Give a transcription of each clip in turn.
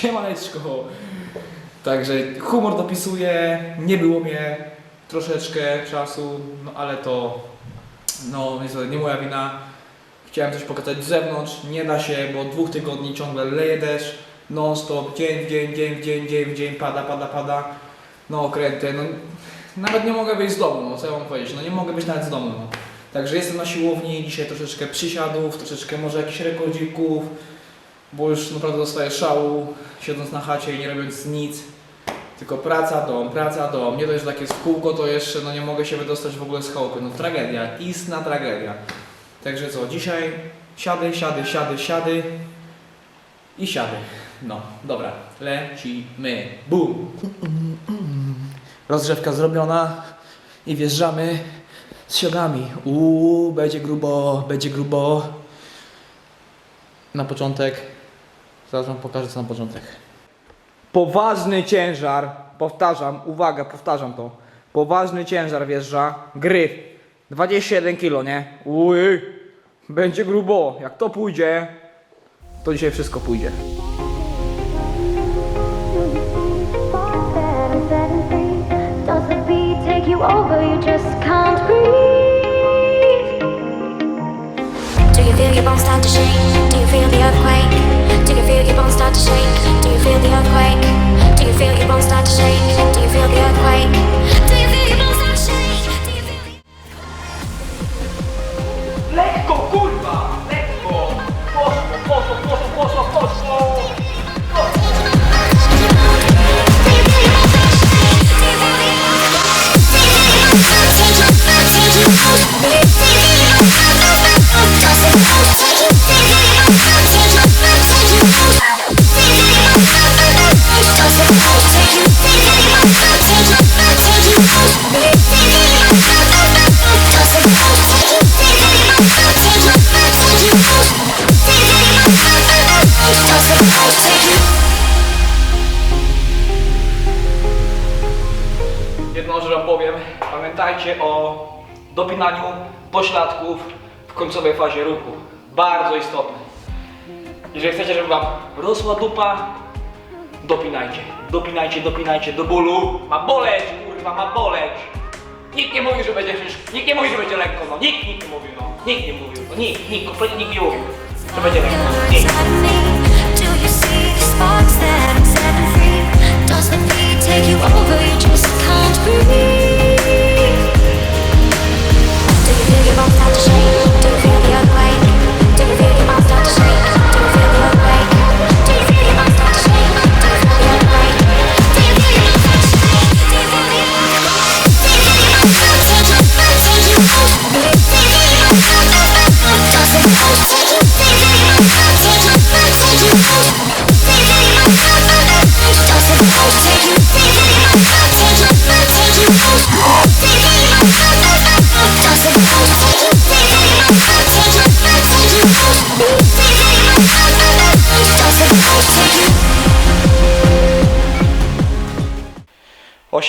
Siemaneczko. Także humor dopisuje, nie było mnie troszeczkę czasu, no ale to no nie moja wina. Chciałem coś pokazać z zewnątrz, nie da się, bo od dwóch tygodni ciągle leje deszcz, non stop, dzień w dzień, dzień w dzień, dzień w dzień, pada, pada, pada. No okręty, no nawet nie mogę wyjść z domu, no co ja mam powiedzieć, no nie mogę być nawet z domu. No. Także jestem na siłowni, dzisiaj troszeczkę przysiadów, troszeczkę może jakichś rekordzików, bo już naprawdę dostaję szału, siedząc na chacie i nie robiąc nic. Tylko praca, dom, praca, dom. Nie dość, że tak jest w kółko, to jeszcze no nie mogę się wydostać w ogóle z chałupy. No tragedia, istna tragedia. Także co, dzisiaj siady, siady, siady, siady i siady. No, dobra, lecimy. Bum! Rozgrzewka zrobiona i wjeżdżamy z siodami. Uuu, będzie grubo, będzie grubo. Na początek, zaraz wam pokażę co na początek. Poważny ciężar, powtarzam, uwaga, powtarzam to. Poważny ciężar wjeżdża, gryf. 21 kg, nie? Uj, będzie grubo. Jak to pójdzie, to dzisiaj wszystko pójdzie. Over? You just can't breathe. Do you feel your bones start to shake? Do you feel the earthquake? Do you feel your bones start to shake? Do you feel the earthquake? Do you feel your bones start to shake? Do you feel the earthquake? Pamiętajcie o dopinaniu pośladków w końcowej fazie ruchu. Bardzo istotne. Jeżeli chcecie, żeby wam rosła dupa, dopinajcie. Dopinajcie, dopinajcie do bólu. Ma boleć, kurwa, ma boleć. Nikt nie mówi, że będzie. Nikt nie mówi, że będzie lekko, no. Nikt, nikt nie mówił, no. Nikt nie mówił, no. Nikt, nikt, kompletnie nikt nie mówił, że będzie lekko. no. Nikt. take you over? You just can't breathe. won't touch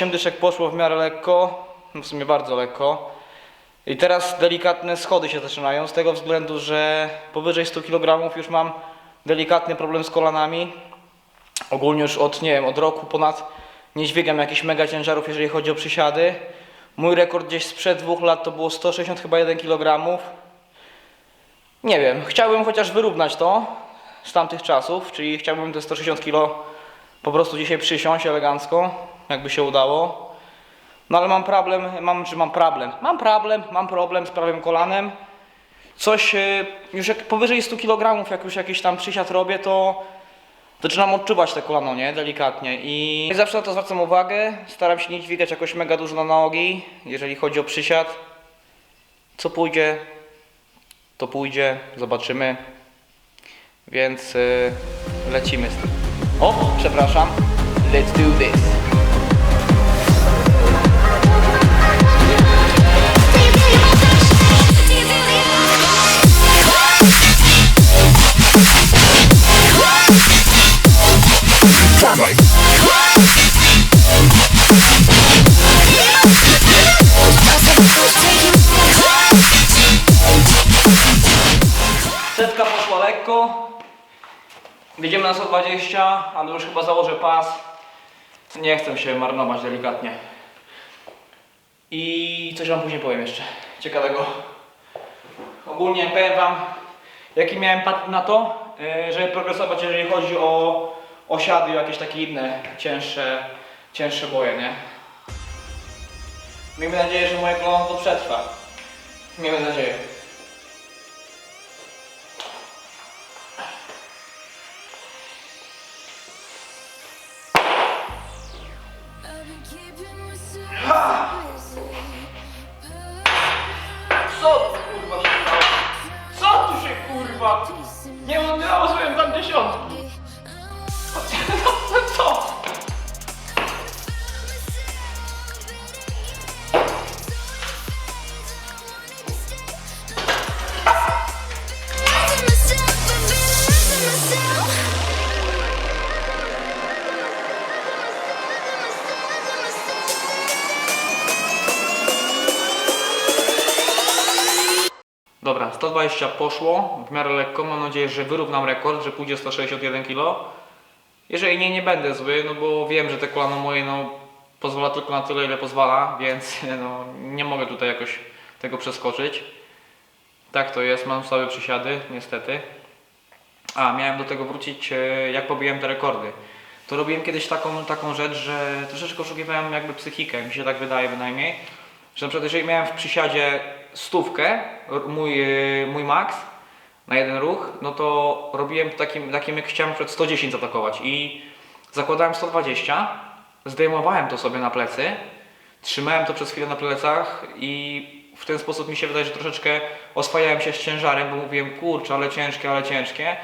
8 dyszek poszło w miarę lekko, w sumie bardzo lekko. I teraz delikatne schody się zaczynają z tego względu, że powyżej 100 kg już mam delikatny problem z kolanami. Ogólnie już od, nie wiem, od roku ponad nie dźwigam jakichś mega ciężarów, jeżeli chodzi o przysiady. Mój rekord gdzieś sprzed dwóch lat to było 160 chyba 1 kg. Nie wiem, chciałbym chociaż wyrównać to z tamtych czasów, czyli chciałbym te 160 kg po prostu dzisiaj przysiąść elegancko jakby się udało. No ale mam problem, mam, czy mam problem? Mam problem, mam problem z prawym kolanem. Coś, e, już jak powyżej 100 kg, jak już jakiś tam przysiad robię, to zaczynam odczuwać te kolano, nie? Delikatnie. I zawsze na to zwracam uwagę. Staram się nie dźwigać jakoś mega dużo na nogi, jeżeli chodzi o przysiad. Co pójdzie, to pójdzie, zobaczymy. Więc y, lecimy z tym. O, przepraszam. Let's do this. Lekko. Jedziemy na 120, ale już chyba założę pas. Nie chcę się marnować delikatnie. I coś wam później powiem jeszcze ciekawego. Ogólnie powiem wam, jaki miałem patent na to, yy, żeby progresować, jeżeli chodzi o osiady jakieś takie inne cięższe, cięższe boje, nie? Miejmy nadzieję, że moje kolano to przetrwa. Miejmy nadzieję. 120 poszło, w miarę lekko. Mam nadzieję, że wyrównam rekord, że pójdzie 161 kg. Jeżeli nie, nie będę zły, no bo wiem, że te kolano moje no, pozwala tylko na tyle, ile pozwala, więc no, nie mogę tutaj jakoś tego przeskoczyć. Tak to jest, mam słabe przysiady, niestety. A, miałem do tego wrócić, e, jak pobiłem te rekordy. To robiłem kiedyś taką, taką rzecz, że troszeczkę oszukiwałem jakby psychikę, mi się tak wydaje bynajmniej. Że na przykład jeżeli miałem w przysiadzie stówkę, mój, e, mój max, na jeden ruch, no to robiłem takim, takim jak chciałem przed 110 zaatakować i zakładałem 120, zdejmowałem to sobie na plecy, trzymałem to przez chwilę na plecach i w ten sposób mi się wydaje, że troszeczkę oswajałem się z ciężarem, bo mówiłem kurczę, ale ciężkie, ale ciężkie.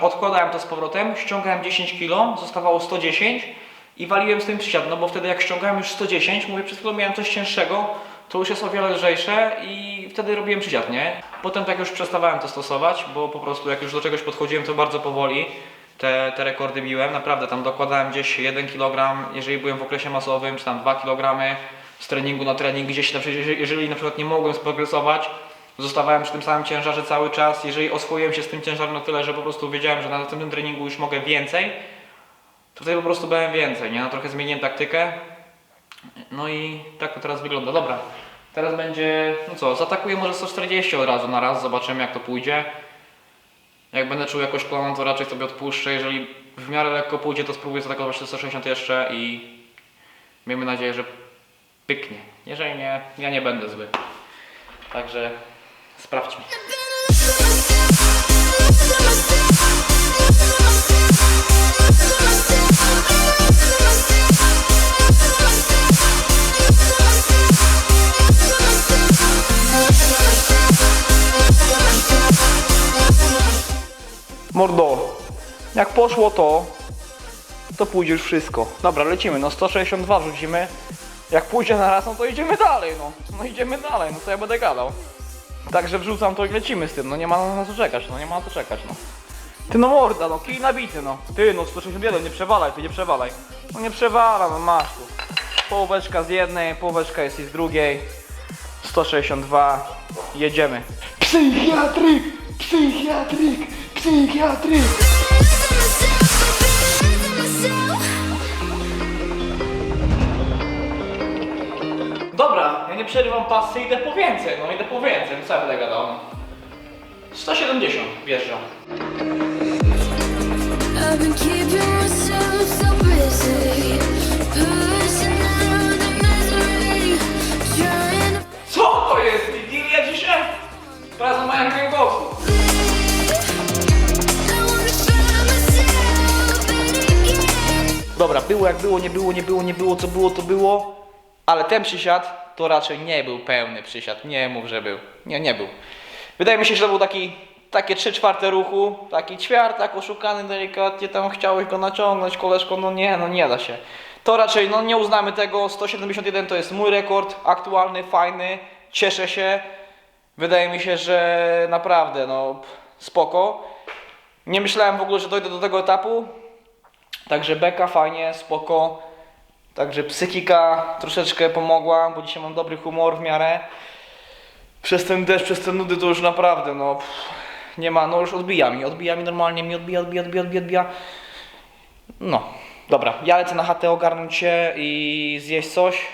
Odkładałem to z powrotem, ściągałem 10 kg, zostawało 110 i waliłem z tym przysiad, no bo wtedy jak ściągałem już 110, mówię przed chwilą miałem coś cięższego, to już jest o wiele lżejsze i wtedy robiłem przysiad, nie? Potem tak już przestawałem to stosować, bo po prostu jak już do czegoś podchodziłem, to bardzo powoli te, te rekordy biłem. Naprawdę tam dokładałem gdzieś 1 kg, jeżeli byłem w okresie masowym, czy tam 2 kg z treningu na trening, gdzieś na przykład, jeżeli, na przykład nie mogłem sprogresować, zostawałem przy tym samym ciężarze cały czas. Jeżeli oswoiłem się z tym ciężarem na tyle, że po prostu wiedziałem, że na następnym treningu już mogę więcej, to wtedy po prostu byłem więcej, nie? No trochę zmieniłem taktykę. No i tak to teraz wygląda. Dobra, teraz będzie, no co, zaatakuję może 140 od razu na raz, zobaczymy jak to pójdzie. Jak będę czuł jakoś kolano, to raczej sobie odpuszczę. Jeżeli w miarę lekko pójdzie, to spróbuję zaatakować 160 jeszcze i miejmy nadzieję, że pyknie. Jeżeli nie, ja nie będę zły. Także sprawdźmy. Mordo, jak poszło to, to pójdzie już wszystko. Dobra, lecimy, no 162 wrzucimy. Jak pójdzie na raz, no to idziemy dalej, no. No idziemy dalej, no co ja będę gadał. Także wrzucam to i lecimy z tym, no nie ma na co czekać, no nie ma na co czekać, no. Ty no morda, no kij nabity, no. Ty no 161, nie przewalaj, ty nie przewalaj. No nie przewala, no masz tu. Połóweczka z jednej, połóweczka jest i z drugiej. 162, jedziemy. Psychiatryk, psychiatryk, psychiatryk. Dobra, ja nie przerywam pasy, idę po więcej, no idę po więcej, no co ja będę gadał, no. 170 wjeżdżam. I've been keeping myself so busy, pushing out the misery, trying to Co to jest? Wigilia dzisiaj? Praca moja. Dobra, było jak było, nie było, nie było, nie było, co było, to było. Ale ten przysiad to raczej nie był pełny przysiad. Nie mów, że był. Nie, nie był. Wydaje mi się, że to był taki, takie 3 czwarte ruchu, taki ćwiartak oszukany delikatnie, tam chciałeś go naciągnąć, koleżko, no nie, no nie da się. To raczej, no nie uznamy tego, 171 to jest mój rekord, aktualny, fajny, cieszę się. Wydaje mi się, że naprawdę, no spoko. Nie myślałem w ogóle, że dojdę do tego etapu, Także beka fajnie, spoko. Także psychika troszeczkę pomogła, bo dzisiaj mam dobry humor w miarę. Przez ten deszcz, przez te nudy to już naprawdę, no. pff, Nie ma, no już odbija mi, odbija mi normalnie, mi odbija, odbija, odbija, odbija, odbija. No, dobra, ja lecę na chatę ogarnąć się i zjeść coś.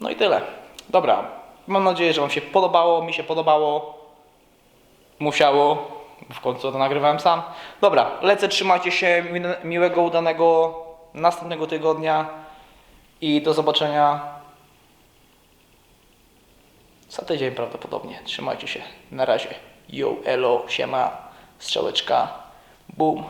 No i tyle. Dobra, mam nadzieję, że Wam się podobało, mi się podobało. Musiało, w końcu to nagrywałem sam. Dobra, lecę, trzymajcie się, mi- miłego, udanego następnego tygodnia i do zobaczenia za tydzień prawdopodobnie. Trzymajcie się. Na razie. Yo, elo, siema, strzałeczka, boom.